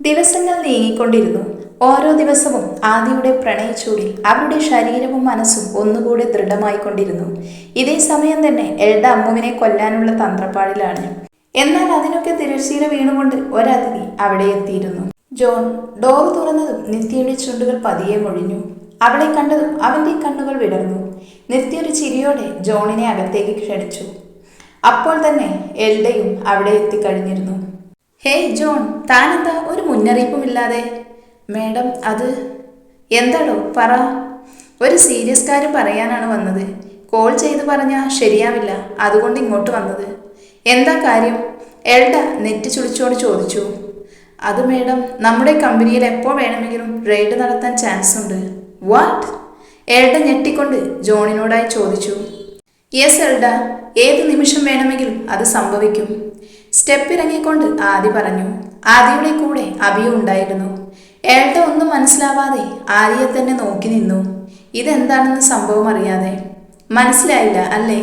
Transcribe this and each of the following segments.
ദിവസങ്ങൾ നീങ്ങിക്കൊണ്ടിരുന്നു. ഓരോ ദിവസവും ആദിയുടെ പ്രണയച്ചൂടിൽ അവരുടെ ശരീരവും മനസ്സും ഒന്നുകൂടെ ദൃഢമായിക്കൊണ്ടിരുന്നു. ഇതേ സമയം തന്നെ എൽഡ അമ്മുവിനെ കൊല്ലാനുള്ള തന്ത്രപ്പാടിലാണ്. എന്നാൽ അതിനൊക്കെ തിരശ്ശീല വീണുകൊണ്ട് ഒരതിഥി അവിടെ എത്തിയിരുന്നു. ജോൺ ഡോർ തുറന്നതും നിത്യയുടെ ചുണ്ടുകൾ പതിയെ മൊഴിഞ്ഞു. അവളെ കണ്ടതും അവന്റെ കണ്ണുകൾ വിടർന്നു. നിത്യ ഒരു ചിരിയോടെ ജോണിനെ അകത്തേക്ക് ക്ഷണിച്ചു. അപ്പോൾ തന്നെ എൽഡയും അവിടെ എത്തിക്കഴിഞ്ഞിരുന്നു. ഹേയ് ജോൺ താനെന്താ ഒരു മുന്നറിയിപ്പുമില്ലാതെ? മേഡം അത് എന്താടോ? പറ. ഒരു സീരിയസ് കാര്യം പറയാനാണ് വന്നത്. കോൾ ചെയ്ത് പറഞ്ഞാൽ ശരിയാവില്ല. അതുകൊണ്ട് ഇങ്ങോട്ട് വന്നത്. എന്താ കാര്യം? എൽഡ നെറ്റ് ചുളിച്ചോട് ചോദിച്ചു. അത് മേഡം നമ്മുടെ കമ്പനിയിൽ എപ്പോൾ വേണമെങ്കിലും റെയ്ഡ് നടത്താൻ ചാൻസ് ഉണ്ട് വാട്ട്? എൽഡ ഞെട്ടിക്കൊണ്ട് ജോണിനോടായി ചോദിച്ചു. Yes Elda. ഏത് നിമിഷം വേണമെങ്കിലും അത് സംഭവിക്കും. സ്റ്റെപ്പ് ഇറങ്ങിക്കൊണ്ട് ആദി പറഞ്ഞു ആദിയുടെ കൂടെ അഭിയും ഉണ്ടായിരുന്നു. ഏട്ട ഒന്നും മനസ്സിലാവാതെ ആദിയെ തന്നെ നോക്കി നിന്നു. ഇതെന്താണെന്ന് സംഭവം അറിയാതെ. മനസ്സിലായില്ല അല്ലേ?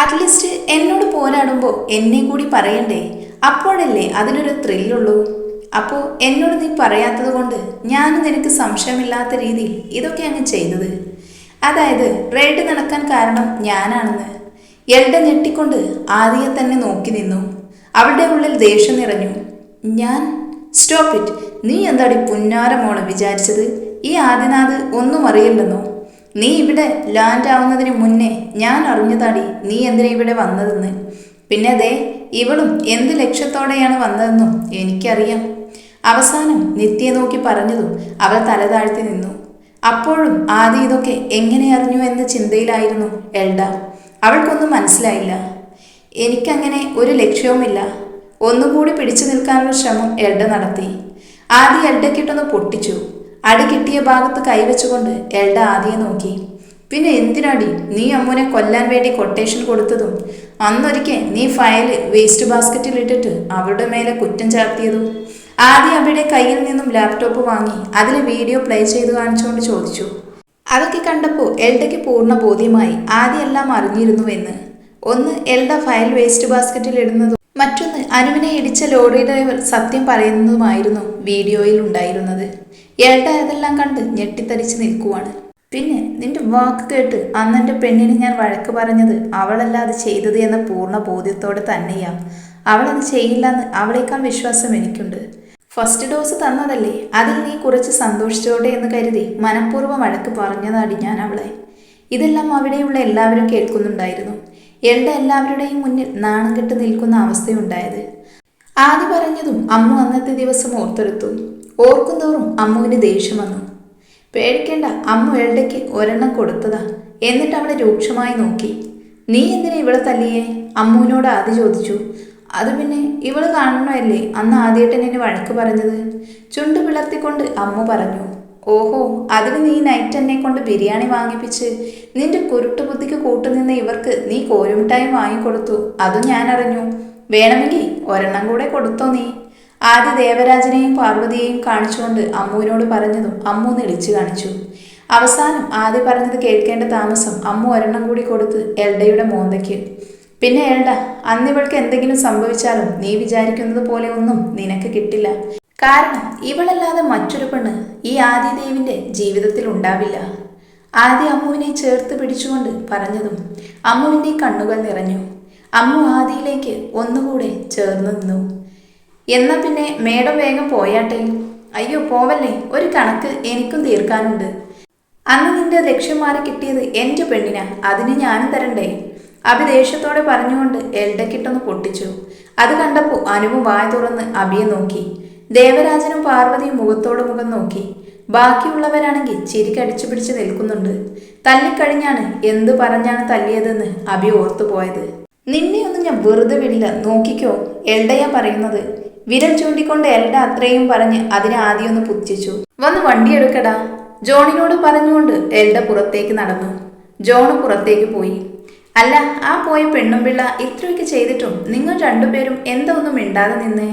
അറ്റ്ലീസ്റ്റ് എന്നോട് പോരാടുമ്പോൾ എന്നെ കൂടി പറയണ്ടേ? അപ്പോഴല്ലേ അതിനൊരു ത്രില്ലുള്ളൂ അപ്പോൾ എന്നോട് നീ പറയാത്തത് കൊണ്ട് ഞാനും നിനക്ക് സംശയമില്ലാത്ത രീതിയിൽ ഇതൊക്കെ അങ്ങ് ചെയ്തത്. അതായത് റെയ്ഡ് നടക്കാൻ കാരണം ഞാനാണെന്ന്. എൽഡ ഞെട്ടിക്കൊണ്ട് ആദിയെ തന്നെ നോക്കി നിന്നു. അവളുടെ ഉള്ളിൽ ദേഷ്യം നിറഞ്ഞു. ഞാൻ? സ്റ്റോപ്പ് ഇറ്റ് നീ എന്താടി പുന്നാര മോളെ വിചാരിച്ചത്? ഈ ആദിനാഥ് ഒന്നും അറിയില്ലെന്നോ? നീ ഇവിടെ ലാൻഡ് ആവുന്നതിന് മുന്നേ ഞാൻ അറിഞ്ഞതാടി നീ എന്തിനാ ഇവിടെ വന്നതെന്ന്. പിന്നെ ദേ ഇവളും എന്ത് ലക്ഷ്യത്തോടെയാണ് വന്നതെന്നും എനിക്കറിയാം. അവസാനം നിത്യയെ നോക്കി പറഞ്ഞതും അവൾ തല താഴ്ത്തി നിന്നു. അപ്പോഴും ആദ്യം ഇതൊക്കെ എങ്ങനെ അറിഞ്ഞു എന്ന ചിന്തയിലായിരുന്നു എൽഡ. അവൾക്കൊന്നും മനസ്സിലായില്ല. എനിക്കങ്ങനെ ഒരു ലക്ഷ്യവുമില്ല. ഒന്നുകൂടി പിടിച്ചു നിൽക്കാനുള്ള ശ്രമം എൽഡ നടത്തി. ആദ്യം എൽഡക്കിട്ടൊന്ന് പൊട്ടിച്ചു. അടി കിട്ടിയ ഭാഗത്ത് കൈവച്ചുകൊണ്ട് എൽഡ ആദിയെ നോക്കി. പിന്നെ എന്തിനാടി നീ അമ്മുനെ കൊല്ലാൻ വേണ്ടി കൊട്ടേഷൻ കൊടുത്തതും? അന്നൊരിക്കൽ നീ ഫയൽ വേസ്റ്റ് ബാസ്ക്കറ്റിൽ ഇട്ടിട്ട് അവരുടെ മേലെ കുറ്റം ചാർത്തിയതും? ആദ്യം അവിടെ കയ്യിൽ നിന്നും ലാപ്ടോപ്പ് വാങ്ങി അതിൽ വീഡിയോ പ്ലേ ചെയ്ത് കാണിച്ചുകൊണ്ട് ചോദിച്ചു. അതൊക്കെ കണ്ടപ്പോൾ എൽഡയ്ക്ക് പൂർണ ബോധ്യമായി. ആദ്യം എല്ലാം അറിഞ്ഞിരുന്നുവെന്ന്. ഒന്ന് എൽഡ ഫയൽ വേസ്റ്റ് ബാസ്ക്കറ്റിൽ ഇടുന്നതും. മറ്റൊന്ന് അനുവിനെ ഇടിച്ച ലോറി ഡ്രൈവർ സത്യം പറയുന്നതുമായിരുന്നു വീഡിയോയിൽ ഉണ്ടായിരുന്നത്. എൽഡ അതെല്ലാം കണ്ട് ഞെട്ടിത്തരിച്ച് നിൽക്കുവാണ്. പിന്നെ നിന്റെ വാക്ക് കേട്ട് അന്ന് എന്റെ പെണ്ണിന് ഞാൻ വഴക്ക് പറഞ്ഞത് അവളല്ല അത് ചെയ്തത് എന്ന പൂർണ ബോധ്യത്തോടെ തന്നെയാ. അവളത് ചെയ്യില്ലെന്ന് അവളേക്കാൾ വിശ്വാസം എനിക്കുണ്ട്. ഫസ്റ്റ് ഡോസ് തന്നതല്ലേ? അതിൽ നീ കുറച്ച് സന്തോഷിച്ചോട്ടെ എന്ന് കരുതി മനഃപൂർവം വഴക്ക് പറഞ്ഞതാടി ഞാൻ അവളെ. ഇതെല്ലാം അവിടെയുള്ള എല്ലാവരും കേൾക്കുന്നുണ്ടായിരുന്നു. എൽഡ എല്ലാവരുടെയും മുന്നിൽ നാണം കെട്ട് നിൽക്കുന്ന അവസ്ഥയുണ്ടായത്. ആദ്യ പറഞ്ഞതും അമ്മു അന്നത്തെ ദിവസം ഓർത്തെടുത്തു. ഓർക്കുന്തോറും അമ്മുവിന് ദേഷ്യം വന്നു. പേടിക്കേണ്ട അമ്മു എൽഡയ്ക്ക് ഒരെണ്ണം കൊടുത്തതാ. എന്നിട്ട് അവളെ രൂക്ഷമായി നോക്കി. നീ എന്തിനാ ഇവളെ തല്ലിയേ? അമ്മുവിനോട് ആദ്യം ചോദിച്ചു. അത് പിന്നെ ഇവൾ കാണണമല്ലേ അന്ന് ആദ്യമായിട്ട് എന്നെ വഴക്ക് പറഞ്ഞത്? ചുണ്ട് പിളർത്തിക്കൊണ്ട് അമ്മു പറഞ്ഞു. ഓഹോ അതിന് നീ നൈറ്റ് എന്നെ കൊണ്ട് ബിരിയാണി വാങ്ങിപ്പിച്ച്. നിന്റെ കുരുട്ടുബുദ്ധിക്ക് കൂട്ടുനിന്ന് ഇവർക്ക് നീ കോരുമിട്ടായും വാങ്ങിക്കൊടുത്തു. അതും ഞാൻ അറിഞ്ഞു. വേണമെങ്കിൽ ഒരെണ്ണം കൂടെ കൊടുത്തോ നീ. ആദ്യ ദേവരാജനെയും പാർവതിയെയും കാണിച്ചുകൊണ്ട് അമ്മുവിനോട് പറഞ്ഞതും അമ്മു നെളിച്ചു കാണിച്ചു. അവസാനം ആദ്യ പറഞ്ഞത് കേൾക്കേണ്ട താമസം അമ്മു ഒരെണ്ണം കൂടി കൊടുത്ത് എൽഡയുടെ മോന്തയ്ക്ക്. പിന്നെ എൽഡ അന്നിവൾക്ക് എന്തെങ്കിലും സംഭവിച്ചാലും നീ വിചാരിക്കുന്നത് പോലെ ഒന്നും നിനക്ക് കിട്ടില്ല. കാരണം ഇവളല്ലാതെ മറ്റൊരു പെണ്ണ് ഈ ആദിദേവിന്റെ ജീവിതത്തിൽ ഉണ്ടാവില്ല. ആദ്യ അമ്മുവിനെ ചേർത്ത് പിടിച്ചുകൊണ്ട് പറഞ്ഞതും അമ്മുവിന്റെ കണ്ണുകൾ നിറഞ്ഞു. അമ്മു ആദിയിലേക്ക് ഒന്നുകൂടെ ചേർന്ന് നിന്നു. എന്നാ പിന്നെ മേഡം വേഗം പോയാട്ടെ? അയ്യോ പോവല്ലേ? ഒരു കണക്ക് എനിക്കും തീർക്കാനുണ്ട്. അന്ന് നിന്റെ ലക്ഷ്യം കിട്ടിയത് എന്റെ പെണ്ണിനാ. അതിന് ഞാനും തരണ്ടേ? അഭി ദേഷ്യത്തോടെ പറഞ്ഞുകൊണ്ട് എൽഡക്കിട്ടൊന്ന് പൊട്ടിച്ചു. അത് കണ്ടപ്പോൾ അനുവും വായ തുറന്ന് അഭിയെ നോക്കി. ദേവരാജനും പാർവതിയും മുഖത്തോട് മുഖം നോക്കി. ബാക്കിയുള്ളവരാണെങ്കിൽ ചിരിക്കടിച്ചു പിടിച്ച് നിൽക്കുന്നുണ്ട്. തല്ലിക്കഴിഞ്ഞാണ് എന്ത് പറഞ്ഞാണ് തല്ലിയതെന്ന് അഭി ഓർത്തുപോയത് നിന്നെയൊന്നും ഞാൻ വെറുതെ വിടില്ല. നോക്കിക്കോ എൽഡയ പറയുന്നത്. വിരൽ ചൂണ്ടിക്കൊണ്ട് എൽഡ അത്രയും പറഞ്ഞ് അതിനെ ആദ്യം ഒന്ന് പുച്ഛിച്ചു. വന്ന് വണ്ടി എടുക്കടാ. ജോണിനോട് പറഞ്ഞുകൊണ്ട് എൽഡ പുറത്തേക്ക് നടന്നു. ജോണ് പുറത്തേക്ക് പോയി. അല്ല ആ പോയ പെണ്ണും പിള്ള ഇത്രയൊക്കെ ചെയ്തിട്ടും നിങ്ങൾ രണ്ടുപേരും എന്താ ഒന്നും മിണ്ടാതെ നിന്നേ?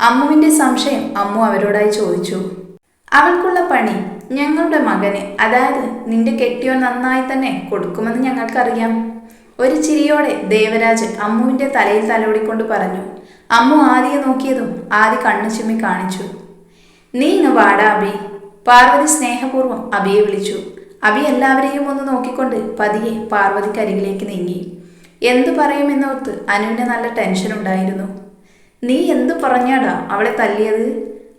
അമ്മുവിന്റെ സംശയം അമ്മു അവരോടായി ചോദിച്ചു. അവൾക്കുള്ള പണി ഞങ്ങളുടെ മകനെ അതായത് നിന്റെ കെട്ടിയോ നന്നായി തന്നെ കൊടുക്കുമെന്ന് ഞങ്ങൾക്കറിയാം ഒരു ചിരിയോടെ ദേവരാജ് അമ്മുവിന്റെ തലയിൽ തലോടിക്കൊണ്ട് പറഞ്ഞു. അമ്മു ആദിയെ നോക്കിയതും ആദി കണ്ണു ചിമ്മി കാണിച്ചു. നീ ഇങ്ങ് വാടാ അബി പാർവതി സ്നേഹപൂർവം അബിയെ വിളിച്ചു. അബി എല്ലാവരെയും ഒന്ന് നോക്കിക്കൊണ്ട് പതിയെ പാർവതിക്ക് അരികിലേക്ക് നീങ്ങി. എന്തു പറയുമെന്നോർത്ത് അനുവിന് നല്ല ടെൻഷൻ ഉണ്ടായിരുന്നു. നീ എന്ത് പറഞ്ഞാടാ അവളെ തല്ലിയത്?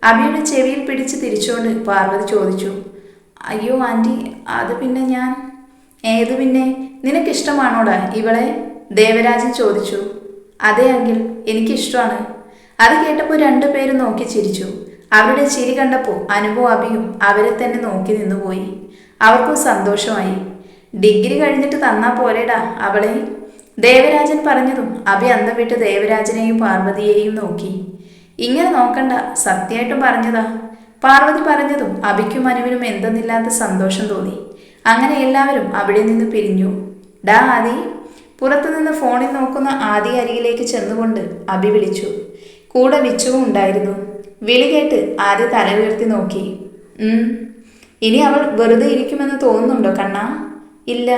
അബിയുടെ ചെവിയിൽ പിടിച്ച് തിരിച്ചുകൊണ്ട് പാർവതി ചോദിച്ചു. അയ്യോ ആന്റി അത് പിന്നെ ഞാൻ. ഏത് പിന്നെ? നിനക്കിഷ്ടമാണോടാ ഇവളെ? ദേവരാജൻ ചോദിച്ചു. അതെ അങ്കിൽ എനിക്കിഷ്ടമാണ്. അത് കേട്ടപ്പോൾ രണ്ടു പേരും നോക്കി ചിരിച്ചു. അവരുടെ ചിരി കണ്ടപ്പോൾ അനുഭവ അബിയും അവരെ തന്നെ നോക്കി നിന്നുപോയി. അവർക്കും സന്തോഷമായി. ഡിഗ്രി കഴിഞ്ഞിട്ട് തന്നാ പോരേടാ അവളെ. ദേവരാജൻ പറഞ്ഞതും അഭി അന്തം വിട്ട് ദേവരാജനെയും പാർവതിയെയും നോക്കി. ഇങ്ങനെ നോക്കണ്ട സത്യമായിട്ടും പറഞ്ഞതാ. പാർവതി പറഞ്ഞതും അഭിക്കും അനുവിനും എന്തെന്നില്ലാത്ത സന്തോഷം തോന്നി. അങ്ങനെ എല്ലാവരും അവിടെ നിന്ന് പിരിഞ്ഞു. ഡാ ആദി പുറത്തുനിന്ന് ഫോണിൽ നോക്കുന്ന ആദി അരികിലേക്ക് ചെന്നുകൊണ്ട് അഭി വിളിച്ചു. കൂടെ വിച്ചുവും ഉണ്ടായിരുന്നു. വിളി കേട്ട് ആദ്യ തല ഉയർത്തി നോക്കി. ഇനി അവൾ വെറുതെ ഇരിക്കുമെന്ന് തോന്നുന്നുണ്ടോ കണ്ണാ? ഇല്ല.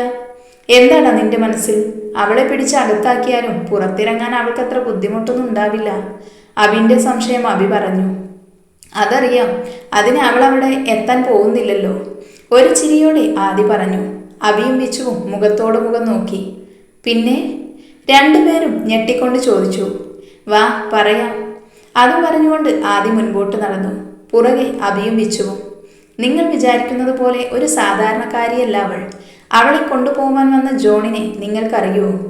എന്താടാ നിന്റെ മനസ്സിൽ? അവളെ പിടിച്ച് അകത്താക്കിയാലും പുറത്തിറങ്ങാൻ അവൾക്ക് അത്ര ബുദ്ധിമുട്ടൊന്നും ഉണ്ടാവില്ല. അബിന്റെ സംശയം അബി പറഞ്ഞു. അതറിയാം അതിന് അവൾ അവിടെ എത്താൻ പോകുന്നില്ലല്ലോ. ഒരു ചിരിയോടെ ആദി പറഞ്ഞു. അബിയും വിച്ചുവും മുഖത്തോട് മുഖം നോക്കി. പിന്നെ രണ്ടുപേരും ഞെട്ടിക്കൊണ്ട് ചോദിച്ചു. വാ പറയാം. അത് പറഞ്ഞുകൊണ്ട് ആദി മുൻപോട്ട് നടന്നു. പുറകെ അബിയും വിച്ചുവും നിങ്ങൾ വിചാരിക്കുന്നത് പോലെ ഒരു സാധാരണക്കാരിയല്ല അവൾ. അവളെ കൊണ്ടുപോകാൻ വന്ന ജോണിനെ നിങ്ങൾക്കറിയുമോ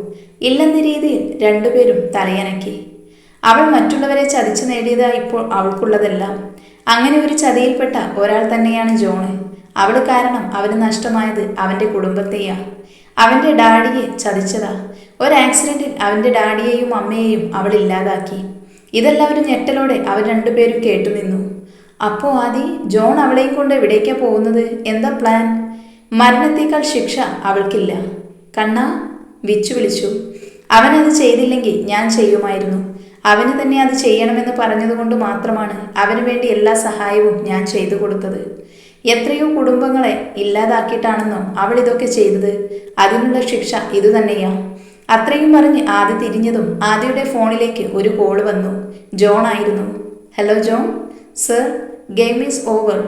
ഇല്ലെന്ന രീതിയിൽ രണ്ടുപേരും തലയനക്കി. അവൾ മറ്റുള്ളവരെ ചതിച്ചു നേടിയതാ ഇപ്പോൾ അവൾക്കുള്ളതെല്ലാം. അങ്ങനെ ഒരു ചതിയിൽപ്പെട്ട ഒരാൾ തന്നെയാണ് ജോണ്. അവൾ കാരണം അവന് നഷ്ടമായത് അവന്റെ കുടുംബത്തെയാ. അവന്റെ ഡാഡിയെ ചതിച്ചതാ. ഒരു ആക്സിഡന്റിൽ അവന്റെ ഡാഡിയെയും അമ്മയെയും അവൾ ഇല്ലാതാക്കി. ഇതെല്ലാം ഒരു ഞെട്ടലോടെ അവർ രണ്ടുപേരും കേട്ടുനിന്നു. അപ്പോൾ ആദി ജോൺ അവളെയും കൊണ്ട് എവിടേക്കാ പോകുന്നത്? എന്താ പ്ലാൻ? മരണത്തേക്കാൾ ശിക്ഷ അവൾക്കില്ല. കണ്ണ വിച്ചു വിളിച്ചു. അവൻ അത് ചെയ്തില്ലെങ്കിൽ ഞാൻ ചെയ്യുമായിരുന്നു. അവന് തന്നെ അത് ചെയ്യണമെന്ന് പറഞ്ഞതുകൊണ്ട് മാത്രമാണ് അവന് വേണ്ടി എല്ലാ സഹായവും ഞാൻ ചെയ്തു കൊടുത്തത്. എത്രയോ കുടുംബങ്ങളെ ഇല്ലാതാക്കിയിട്ടാണെന്നോ അവൾ ഇതൊക്കെ ചെയ്തത്. അതിനുള്ള ശിക്ഷ ഇതുതന്നെയാ അത്രയും പറഞ്ഞ് ആദ്യ തിരിഞ്ഞതും ആദ്യയുടെ ഫോണിലേക്ക് ഒരു കോൾ വന്നു. ജോൺ ആയിരുന്നു. Hello John. Sir game is over.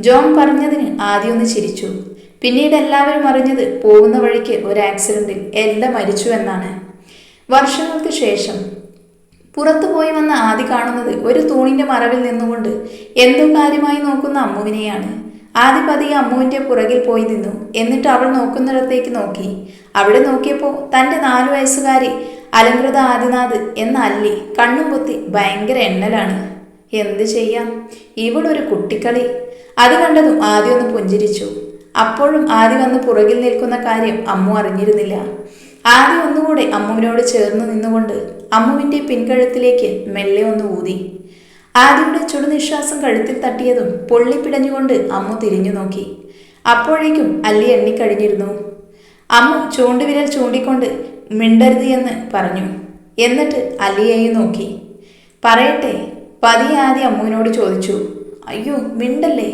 John പറഞ്ഞതിന് ആദ്യം ഒന്ന് ചിരിച്ചു. പിന്നീട് എല്ലാവരും അറിഞ്ഞത് പോകുന്ന വഴിക്ക് ഒരു ആക്സിഡന്റിൽ എല്ല മരിച്ചു എന്നാണ്. വർഷങ്ങൾക്ക് ശേഷം പുറത്തു പോയി വന്ന ആദി കാണുന്നത് ഒരു തൂണിന്റെ മറവിൽ നിന്നുകൊണ്ട് എന്തോ കാര്യമായി നോക്കുന്ന അമ്മുവിനെയാണ്. ആദി പതിയെ അമ്മുവിന്റെ പുറകിൽ പോയി നിന്നു. എന്നിട്ട് അവൾ നോക്കുന്നിടത്തേക്ക് നോക്കി. അവിടെ നോക്കിയപ്പോൾ തന്റെ നാലു വയസ്സുകാരി അലങ്കൃത ആദിനാഥ് എന്ന അല്ലി കണ്ണും പൊത്തി ഭയങ്കര എണ്ണലാണ്. എന്ത് ചെയ്യാം? ഇവളൊരു കുട്ടിക്കളി. അത് കണ്ടതും ആദ്യം ഒന്ന് പുഞ്ചിരിച്ചു. അപ്പോഴും ആദി വന്ന് പുറകിൽ നിൽക്കുന്ന കാര്യം അമ്മു അറിഞ്ഞിരുന്നില്ല. ആദ്യ ഒന്നുകൂടെ അമ്മുവിനോട് ചേർന്ന് നിന്നുകൊണ്ട് അമ്മുവിന്റെ പിൻകഴുത്തിലേക്ക് മെല്ലെ ഒന്ന് ഊതി. ആദിയുടെ ചുടുനിശ്വാസം കഴുത്തിൽ തട്ടിയതും പൊള്ളിപ്പിടഞ്ഞുകൊണ്ട് അമ്മു തിരിഞ്ഞു നോക്കി. അപ്പോഴേക്കും അല്ലി എണ്ണിക്കഴിഞ്ഞിരുന്നു. അമ്മു ചൂണ്ടുവിരൽ ചൂണ്ടിക്കൊണ്ട് മിണ്ടരുത് എന്ന് പറഞ്ഞു. എന്നിട്ട് അല്ലിയെയും നോക്കി. പറയട്ടെ പതിയെ ആദ്യം അമ്മുവിനോട് ചോദിച്ചു. അയ്യോ മിണ്ടല്ലേ?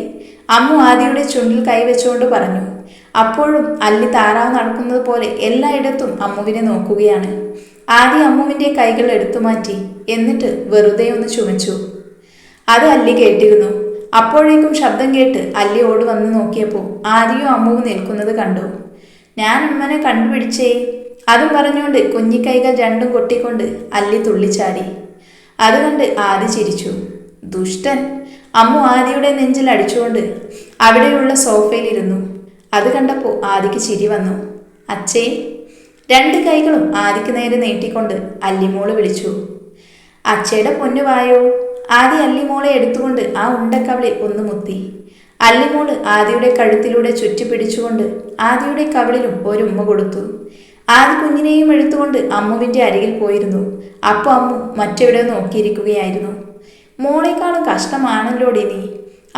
അമ്മു ആദിയുടെ ചുണ്ടിൽ കൈവച്ചുകൊണ്ട് പറഞ്ഞു അപ്പോഴും അല്ലി താറാവ് നടക്കുന്നത് പോലെ എല്ലായിടത്തും അമ്മുവിനെ നോക്കുകയാണ്. ആദി അമ്മുവിന്റെ കൈകൾ എടുത്തു മാറ്റി എന്നിട്ട് വെറുതെ ഒന്ന് ചുമച്ചു. അത് അല്ലി കേട്ടിരുന്നു. അപ്പോഴേക്കും ശബ്ദം കേട്ട് അല്ലി ഓട് വന്ന് നോക്കിയപ്പോൾ ആദിയും അമ്മുവും നിൽക്കുന്നത് കണ്ടു. ഞാൻ അമ്മനെ കണ്ടുപിടിച്ചേ. അതും പറഞ്ഞുകൊണ്ട് കുഞ്ഞിക്കൈകൾ രണ്ടും കൊട്ടിക്കൊണ്ട് അല്ലി തുള്ളിച്ചാടി. അത് കണ്ട് ആദി ചിരിച്ചു. ദുഷ്ടൻ അമ്മു ആദിയുടെ നെഞ്ചിൽ അടിച്ചുകൊണ്ട് അവിടെയുള്ള സോഫയിലിരുന്നു അത് കണ്ടപ്പോൾ ആദിക്ക് ചിരി വന്നു. അച്ഛേ രണ്ട് കൈകളും ആദിക്ക് നേരെ നീട്ടിക്കൊണ്ട് അല്ലിമോൾ വിളിച്ചു. അച്ഛയുടെ പൊന്നു വായോ. ആദി അല്ലിമോളെ എടുത്തുകൊണ്ട് ആ ഉണ്ടക്കവളെ ഒന്ന് മുത്തി. അല്ലിമോൾ ആദിയുടെ കഴുത്തിലൂടെ ചുറ്റിപ്പിടിച്ചുകൊണ്ട് ആദിയുടെ കവളിലും ഒരു ഉമ്മ കൊടുത്തു. ആദി കുഞ്ഞിനെയും എടുത്തുകൊണ്ട് അമ്മുവിന്റെ അരികിൽ പോയിരുന്നു. അപ്പോൾ അമ്മു മറ്റെവിടെ നോക്കിയിരിക്കുകയായിരുന്നു. മോളെക്കാളും കഷ്ടമാണല്ലോ നീ?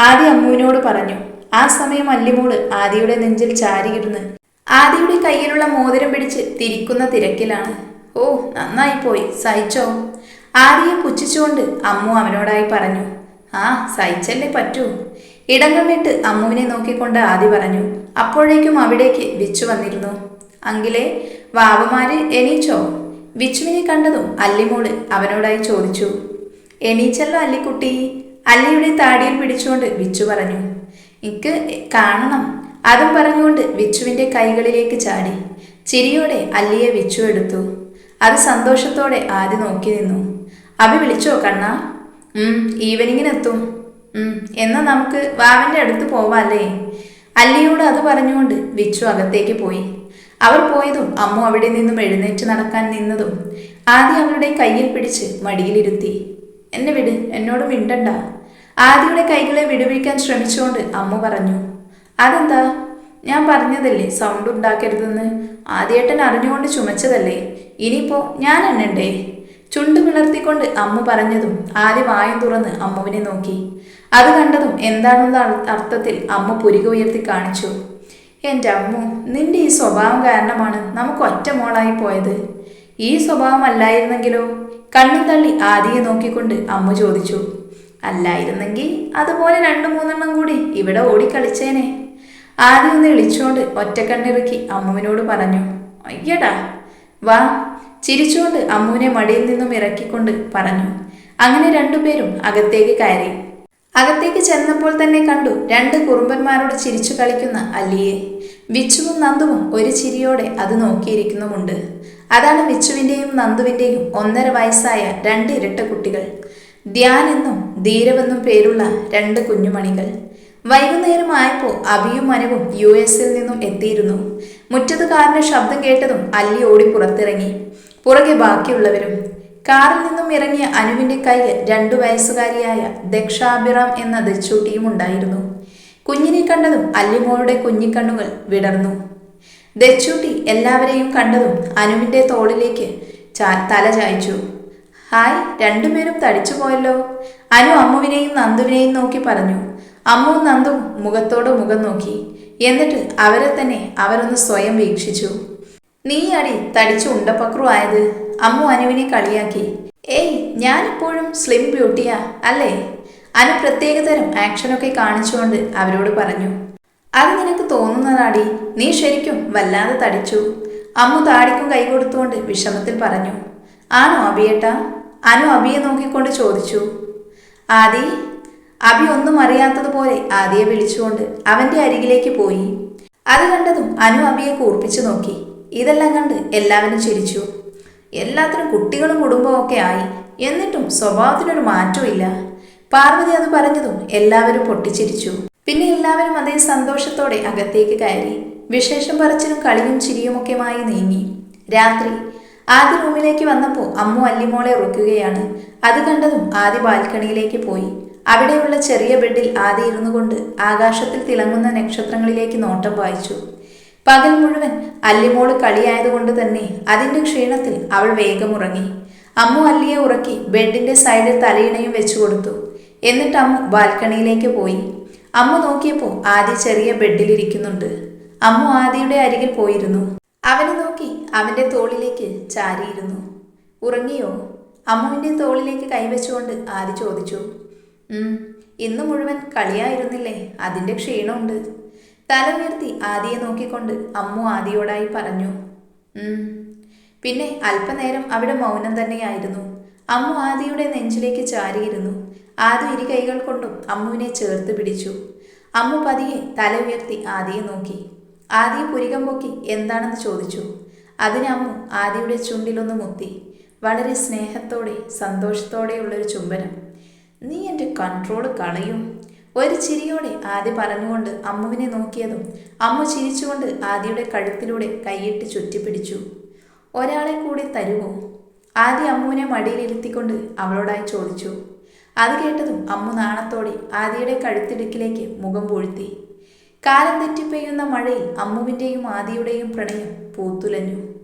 ആദി അമ്മുവിനോട് പറഞ്ഞു ആ സമയം അല്ലിമോൾ ആദിയുടെ നെഞ്ചിൽ ചാരിയിരുന്ന് ആദിയുടെ കയ്യിലുള്ള മോതിരം പിടിച്ച് തിരിക്കുന്ന തിരക്കിലാണ്. ഓ നന്നായി പോയി സഹിച്ചോ? ആദിയെ പുച്ഛിച്ചുകൊണ്ട് അമ്മു അവനോടായി പറഞ്ഞു ആ സഹിച്ചല്ലേ പറ്റൂ? ഇടങ്ങൾ വിട്ട് അമ്മുവിനെ നോക്കിക്കൊണ്ട് ആദി പറഞ്ഞു അപ്പോഴേക്കും അവിടേക്ക് വിച്ചു വന്നിരുന്നു. അങ്കിലെ വാവമാര് എണീച്ചോ? വിച്ചുവിനെ കണ്ടതും അല്ലിമോൾ അവനോടായി ചോദിച്ചു എണീച്ചല്ലോ അല്ലിക്കുട്ടി അല്ലിയുടെ താടിയിൽ പിടിച്ചുകൊണ്ട് വിച്ചു പറഞ്ഞു. എനിക്ക് കാണണം. അതും പറഞ്ഞുകൊണ്ട് വിച്ചുവിന്റെ കൈകളിലേക്ക് ചാടി. ചിരിയോടെ അല്ലിയെ വിച്ചു എടുത്തു. അത് സന്തോഷത്തോടെ ആദ്യം നോക്കി നിന്നു. അഭി വിളിച്ചോ കണ്ണ? ഈവനിങ്ങിനെത്തും. ഉം എന്നാ നമുക്ക് വാവന്റെ അടുത്ത് പോവാല്ലേ? അല്ലിയോട് അത് പറഞ്ഞുകൊണ്ട് വിച്ചു അകത്തേക്ക് പോയി. അവർ പോയതും അമ്മു അവിടെ നിന്നും എഴുന്നേറ്റ് നടക്കാൻ നിന്നതും ആദ്യം അവളുടെ കയ്യിൽ പിടിച്ച് മടിയിലിരുത്തി. എന്നെ വിട് എന്നോട് മിണ്ടണ്ട. ആദിയുടെ കൈകളെ വിടുവിക്കാൻ ശ്രമിച്ചുകൊണ്ട് അമ്മ പറഞ്ഞു അതെന്താ? ഞാൻ പറഞ്ഞതല്ലേ സൗണ്ട് ഉണ്ടാക്കരുതെന്ന്? ആദ്യേട്ടൻ അറിഞ്ഞുകൊണ്ട് ചുമച്ചതല്ലേ? ഇനിയിപ്പോ ഞാൻ എണ്ണണ്ടേ? ചുണ്ടു പിളർത്തിക്കൊണ്ട് അമ്മ പറഞ്ഞതും ആദ്യ വായും തുറന്ന് അമ്മുവിനെ നോക്കി. അത് കണ്ടതും എന്താണെന്ന അർത്ഥത്തിൽ അമ്മ പുരിക ഉയർത്തി കാണിച്ചു എന്റെ അമ്മു നിന്റെ ഈ സ്വഭാവം കാരണമാണ് നമുക്ക് ഒറ്റ മോളായി പോയത്. ഈ സ്വഭാവം അല്ലായിരുന്നെങ്കിലോ കണ്ണും തള്ളി ആദിയെ നോക്കിക്കൊണ്ട് അമ്മ ചോദിച്ചു അല്ലായിരുന്നെങ്കിൽ അതുപോലെ രണ്ടു മൂന്നെണ്ണം കൂടി ഇവിടെ ഓടിക്കളിച്ചേനെ. ആദ്യം ഒന്ന് ഇളിച്ചുകൊണ്ട് ഒറ്റക്കണ്ണിറുക്കി അമ്മുവിനോട് പറഞ്ഞു അയ്യടാ വാ. ചിരിച്ചുകൊണ്ട് അമ്മുവിനെ മടിയിൽ നിന്നും ഇറക്കിക്കൊണ്ട് പറഞ്ഞു അങ്ങനെ രണ്ടുപേരും അകത്തേക്ക് കയറി. അകത്തേക്ക് ചെന്നപ്പോൾ തന്നെ കണ്ടു രണ്ട് കുറുമ്പന്മാരോട് ചിരിച്ചു കളിക്കുന്ന അല്ലിയെ. വിച്ചുവും നന്ദുവും ഒരു ചിരിയോടെ അത് നോക്കിയിരിക്കുന്നുമുണ്ട്. അതാണ് വിച്ചുവിന്റെയും നന്ദുവിന്റെയും ഒന്നര വയസ്സായ രണ്ട് ഇരട്ട കുട്ടികൾ. ധ്യാൻ എന്നും ധീരവെന്നും പേരുള്ള രണ്ട് കുഞ്ഞുമണികൾ. വൈകുന്നേരമായപ്പോൾ അഭിയും മനവും യു എസിൽ നിന്നും എത്തിയിരുന്നു. മുറ്റത്ത് കാറിന്റെ ശബ്ദം കേട്ടതും അല്ലി ഓടി പുറത്തിറങ്ങി. പുറകെ ബാക്കിയുള്ളവരും. കാറിൽ നിന്നും ഇറങ്ങിയ അനുവിന്റെ കയ്യിൽ രണ്ടു വയസ്സുകാരിയായ ദക്ഷാഭിറാം എന്ന ദച്ചൂട്ടിയും ഉണ്ടായിരുന്നു. കുഞ്ഞിനെ കണ്ടതും അല്ലിമോളുടെ കുഞ്ഞിക്കണ്ണുകൾ വിടർന്നു. ദച്ചൂട്ടി എല്ലാവരെയും കണ്ടതും അനുവിന്റെ തോളിലേക്ക് തല ചായ്ച്ചു. ഹായ് രണ്ടുപേരും തടിച്ചു പോയല്ലോ? അനു അമ്മുവിനെയും നന്ദുവിനെയും നോക്കി പറഞ്ഞു. അമ്മുവും നന്ദും മുഖത്തോട് മുഖം നോക്കി. എന്നിട്ട് അവരെ തന്നെ അവരൊന്ന് സ്വയം വീക്ഷിച്ചു. നീ അടി തടിച്ചു ഉണ്ടപ്പക്രു ആയത്? അമ്മു അനുവിനെ കളിയാക്കി. ഏയ് ഞാനിപ്പോഴും സ്ലിം ബ്യൂട്ടിയാ അല്ലേ? അനു പ്രത്യേകതരം ആക്ഷനൊക്കെ കാണിച്ചുകൊണ്ട് അവരോട് പറഞ്ഞു. അത് നിനക്ക് തോന്നുന്നതാടി. നീ ശരിക്കും വല്ലാതെ തടിച്ചു. അമ്മു താടിക്കും കൈ കൊടുത്തുകൊണ്ട് വിഷമത്തിൽ പറഞ്ഞു. ആണോ അബിയേട്ടാ? അനു അബിയെ നോക്കിക്കൊണ്ട് ചോദിച്ചു. ആദി അബി ഒന്നും അറിയാത്തതുപോലെ ആദിയെ വിളിച്ചുകൊണ്ട് അവന്റെ അരികിലേക്ക് പോയി. അത് കണ്ടതും അനു അബിയെ കൂർപ്പിച്ചു നോക്കി. ഇതെല്ലാം കണ്ട് എല്ലാവരും ചിരിച്ചു. എല്ലാത്തിനും കുട്ടികളും കുടുംബവും ഒക്കെ ആയി. എന്നിട്ടും സ്വഭാവത്തിനൊരു മാറ്റവും ഇല്ല. പാർവതി അത് പറഞ്ഞതും എല്ലാവരും പൊട്ടിച്ചിരിച്ചു. പിന്നെ എല്ലാവരും അതേ സന്തോഷത്തോടെ അകത്തേക്ക് കയറി. വിശേഷം പറച്ചിലും കളിയും ചിരിയുമൊക്കെയുമായി നീങ്ങി. രാത്രി. ആദ്യ റൂമിലേക്ക് വന്നപ്പോൾ അമ്മു അല്ലിമോളെ ഉറക്കുകയാണ് അത് കണ്ടതും ആദ്യ ബാൽക്കണിയിലേക്ക് പോയി. അവിടെയുള്ള ചെറിയ ബെഡിൽ ആദ്യ ഇരുന്നു കൊണ്ട് ആകാശത്തിൽ തിളങ്ങുന്ന നക്ഷത്രങ്ങളിലേക്ക് നോട്ടം വായിച്ചു. പകൽ മുഴുവൻ അല്ലിമോൾ കളിയായതുകൊണ്ട് തന്നെ അതിന്റെ ക്ഷീണത്തിൽ അവൾ വേഗം ഉറങ്ങി. അമ്മു അല്ലിയെ ഉറക്കി ബെഡിന്റെ സൈഡിൽ തലയിണയും വെച്ചു കൊടുത്തു. എന്നിട്ട് അമ്മു ബാൽക്കണിയിലേക്ക് പോയി. അമ്മ നോക്കിയപ്പോൾ ആദ്യ ചെറിയ ബെഡിലിരിക്കുന്നുണ്ട്. അമ്മ ആദിയുടെ അരികിൽ പോയിരുന്നു. അവനെ നോക്കി അവന്റെ തോളിലേക്ക് ചാരിയിരുന്നു. ഉറങ്ങിയോ? അമ്മുവിന്റെ തോളിലേക്ക് കൈവച്ചുകൊണ്ട് ആദി ചോദിച്ചു. ഇന്ന് മുഴുവൻ കളിയായിരുന്നില്ലേ? അതിന്റെ ക്ഷീണമുണ്ട്. തല ഉയർത്തി ആദിയെ നോക്കിക്കൊണ്ട് അമ്മു ആദിയോടായി പറഞ്ഞു. പിന്നെ അല്പനേരം അവിടെ മൗനം തന്നെയായിരുന്നു. അമ്മു ആദിയുടെ നെഞ്ചിലേക്ക് ചാരിയിരുന്നു. ആദി ഇരു കൈകൾ കൊണ്ടും അമ്മുവിനെ ചേർത്ത് പിടിച്ചു. അമ്മു പതിയെ തല ഉയർത്തി ആദിയെ നോക്കി. ആദിയെ പുരികം പൊക്കി എന്താണെന്ന് ചോദിച്ചു. അതിന് അമ്മു ആദിയുടെ ചുണ്ടിലൊന്ന് മുത്തി. വളരെ സ്നേഹത്തോടെ സന്തോഷത്തോടെയുള്ളൊരു ചുംബനം. നീ എന്റെ കൺട്രോൾ കളയും. ഒരു ചിരിയോടെ ആദ്യ പറഞ്ഞുകൊണ്ട് അമ്മുവിനെ നോക്കിയതും അമ്മു ചിരിച്ചുകൊണ്ട് ആദിയുടെ കഴുത്തിലൂടെ കൈയിട്ട് ചുറ്റിപ്പിടിച്ചു. ഒരാളെ കൂടി തരുമോ? ആദ്യ അമ്മുവിനെ മടിയിലിരുത്തിക്കൊണ്ട് അവളോടായി ചോദിച്ചു. അത് കേട്ടതും അമ്മു നാണത്തോടെ ആദിയുടെ കഴുത്തിടുക്കിലേക്ക് മുഖം പൂഴ്ത്തി. കാലം തെറ്റിപ്പെയ്യുന്ന മഴയിൽ അമ്മുവിന്റെയും ആദിയുടെയും പ്രണയം പൂത്തുലഞ്ഞു.